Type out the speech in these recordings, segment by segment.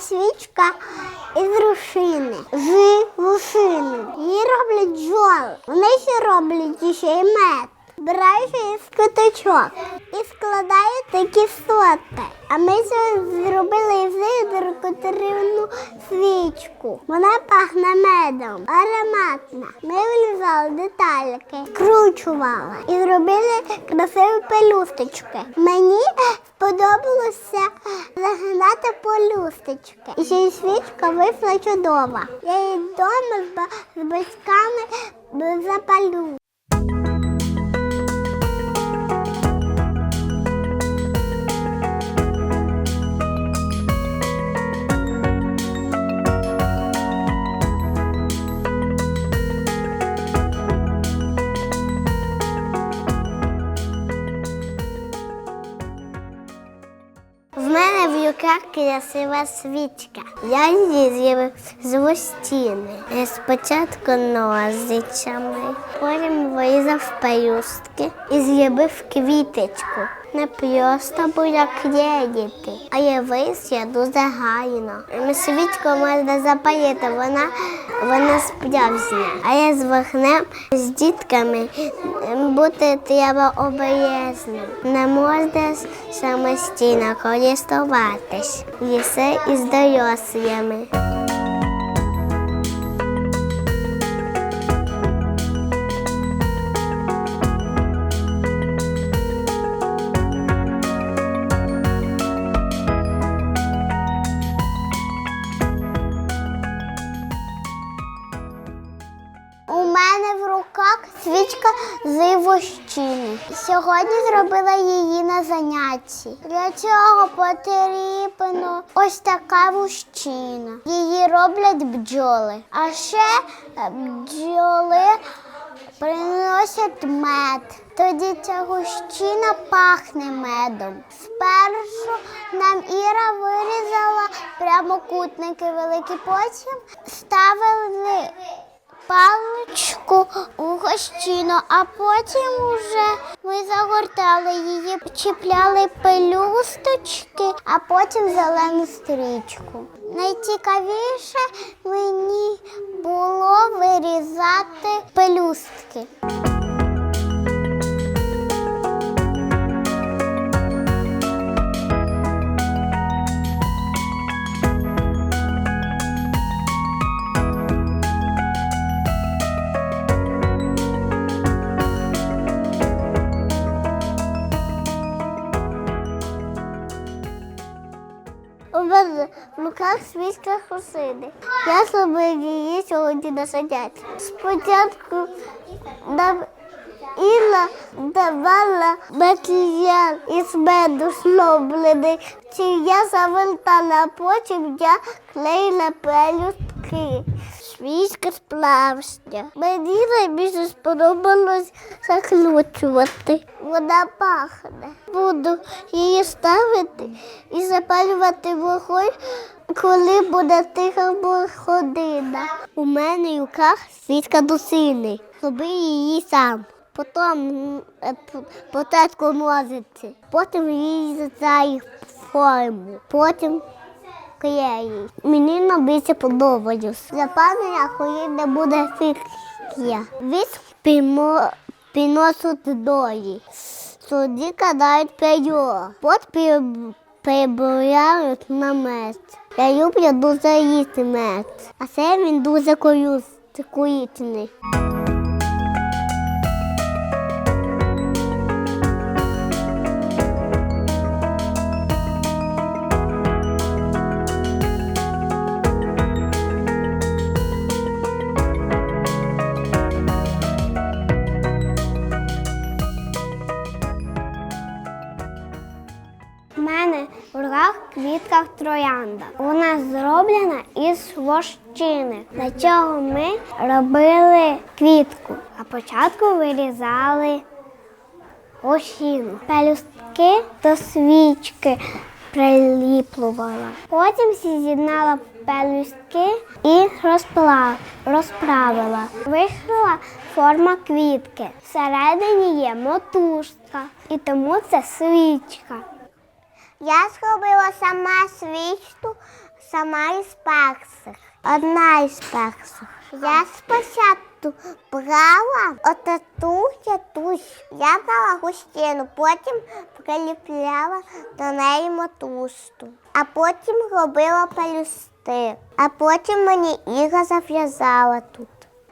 свічка із рушини, з лушини. Її роблять бджоли. Вони ще роблять ще й мед. Збирають із квіточок і складають такі соти. А ми зробили неї декоративну свічку. Вона пахне медом, ароматна. Ми вилізали детальки, скручували і зробили красиві пелюсточки. Мені сподобалося загинати полюсточки. І ще й свічка вийшла чудова. Я її вдома з батьками запалю. Руках красива свічка. Я її з'явив з гостіни. Спочатку нозичами, потім вирізав пелюстки і з'явив квіточку. Не просто була клеїти, а я явився дуже гайно. Свічку можна запалити, вона, вона справжня. А я з вогнем, з дітками бути треба обережним. Не можна самостійно користуватись. Все із дорослими. Руках свічка з вощини. Сьогодні зробила її на занятті. Для цього потрібно ось така вощина. Її роблять бджоли. А ще е, бджоли приносять мед. Тоді ця гущина пахне медом. Спершу нам Іра вирізала прямокутники великі, потім ставили паличку у гощину, а потім уже ми загортали її, чіпляли пелюсточки, а потім зелену стрічку. Найцікавіше мені було вирізати пелюстки. В руках свічка хусини. Я зробив її сьогодні на заняття. Спочатку нам Інна давала матеріал із меду слоблений. Чи я завертала, а потім я клеїла пелюстки. Свічка справжня. Мені найбільше сподобалось закручувати. Вона пахне. Буду її ставити і запалювати вогонь, коли буде тиха година. У мене в руках свічка до сини. Роби її сам. Потім е, п- спочатку ножиці, потім її за форму, потім клеї. Мені найбільше подобається. Запалення, коли не буде фіксія. Віск пімо, підносить долі. Тоді кидають перо. Потім прибирають на мед. Я люблю дуже їсти мед. А це він дуже корисний. Троянда. Вона зроблена із вощини. Для чого ми робили квітку. А початку вирізали вощину. Пелюстки до свічки приліплювала. Потім з'єднала пелюстки і розправила. Вийшла форма квітки. Всередині є мотузка, і тому це свічка. Я зробила сама свічку сама із персих. Одна із персих. Я спочатку брала отату ятусь. Я брала густину, потім приліпляла до неї мотусту, а потім робила пелюсти. А потім мені Іра зав'язала тут.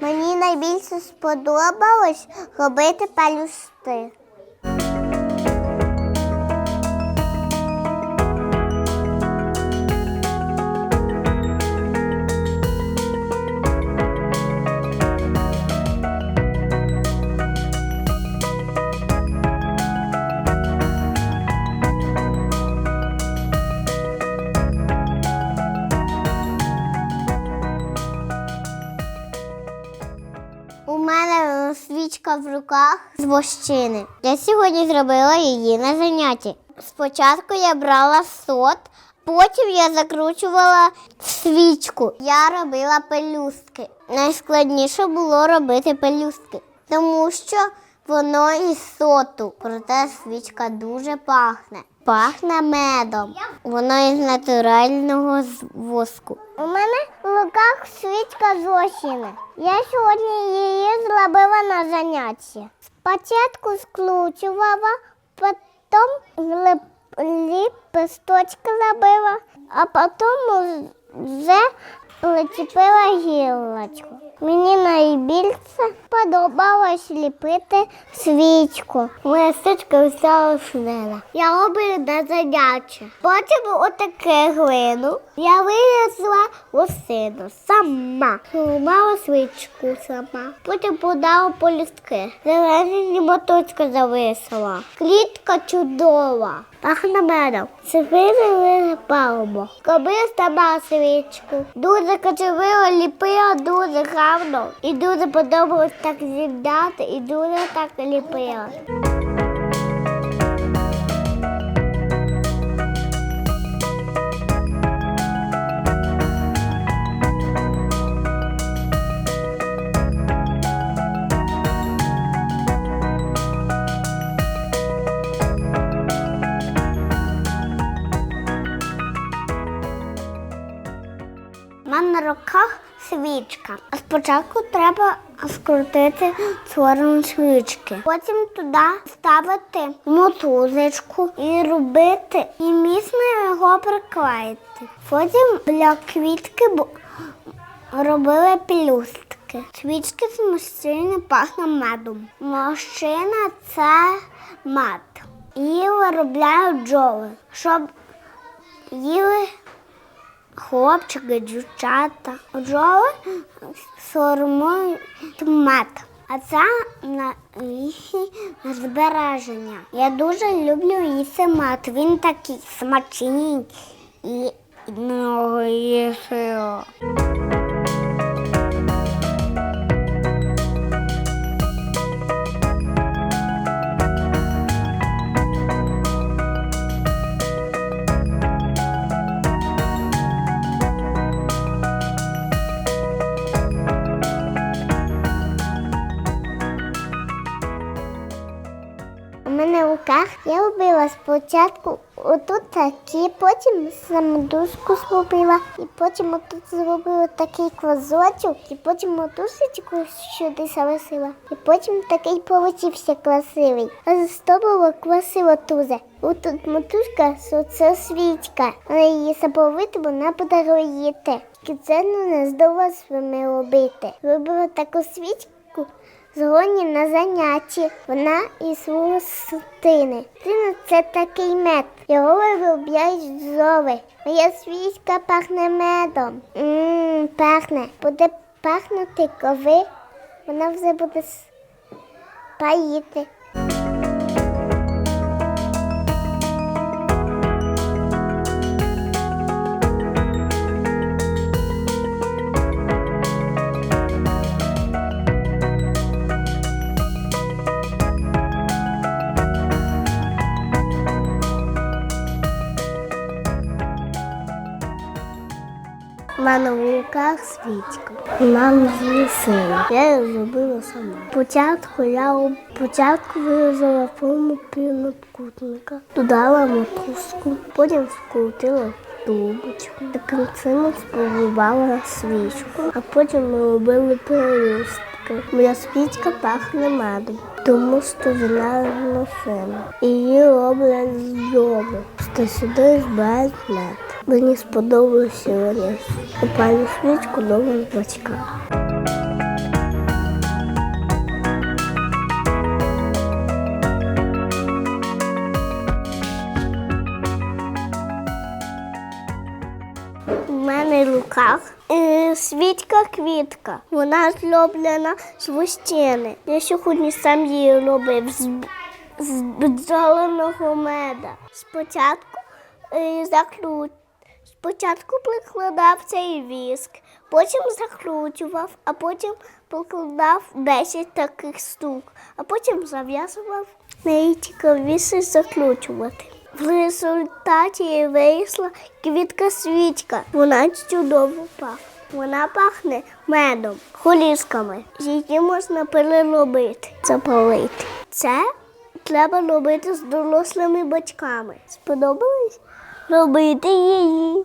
Мені найбільше сподобалось робити пелюсти. В руках з вощини. Я сьогодні зробила її на занятті. Спочатку я брала сот, потім я закручувала свічку. Я робила пелюстки. Найскладніше було робити пелюстки, тому що воно із соту. Проте свічка дуже пахне. Пахне медом. Воно із натурального воску. У мене руках свічка з. Я сьогодні її зробила на занятті. Спочатку скручувала, потім лип, ліпесточки робила, а потім вже гілочку. Мені найбільше подобалось ліпити свічку. Моя стичка взяла шнела. Я робила на заняття. Потім отаке глину. Я вирізала осину сама. Зламала свічку сама. Потім подала полюстки. Зелені моточка зависила. Клітка чудова. Пахне медом. Це вирили палмо. Робила сама свічку. Дуже кочевила, ліпила дуже гарно. І дуже подобалось так зібрати, і дуже так ліпила. Свічка. А спочатку треба скрутити сторону свічки. Потім туди ставити мотузочку і робити, і міцно його приклеїти. Потім для квітки робили пелюстки. Свічки мужчини пахне медом. Мужчина це мед. І виробляють бджоли, щоб їли хлопчики, дівчата. Бджоли формують мед. А це на їхнє збереження. Я дуже люблю їсти мед. Він такий смачний і ну, мене я робила спочатку отут такі, потім самодушку зробила, і потім отут зробила такий квазочок, і потім мотусечку сюди зависила. І потім такий получився красивий. А з було красиво тузе. Отут мотузка, це свічка. Але її забовити, вона подаруєте. І це ну, не з вами робити. Робила таку свічку. Згодні на занятті. Вона і свого сутини. Сутина це такий мед. Його виробляють зови. Моя свічка пахне медом. Ммм, пахне. Буде пахнути, коли вона вже буде паїти. Мене в руках свічка. Мам звісила. Я її зробила сама. Спочатку я спочатку вирізала форму прямокутника, додала мотузку, потім скрутила трубочку. Таким чином спробувала свічку, а потім ми робили пелюстки. Моя свічка пахне медом, тому що вона носила. Її роблять з дому. Що сюди збирають мед. Мені сподобалося вони. Купаю свічку з батьками. В руках е, квітка. Вона зроблена з вощини. Я сьогодні сам її робив з, з бджоленого меда. Спочатку е, заклю... Спочатку прикладав цей віск, потім закручував, а потім прикладав 10 таких штук, а потім зав'язував. Найцікавіше закручувати. В результаті вийшла квітка свічка. Вона чудово пахне. Вона пахне медом, холісками. Її можна переробити, запалити. Це треба робити з дорослими батьками. Сподобалось? Робити її.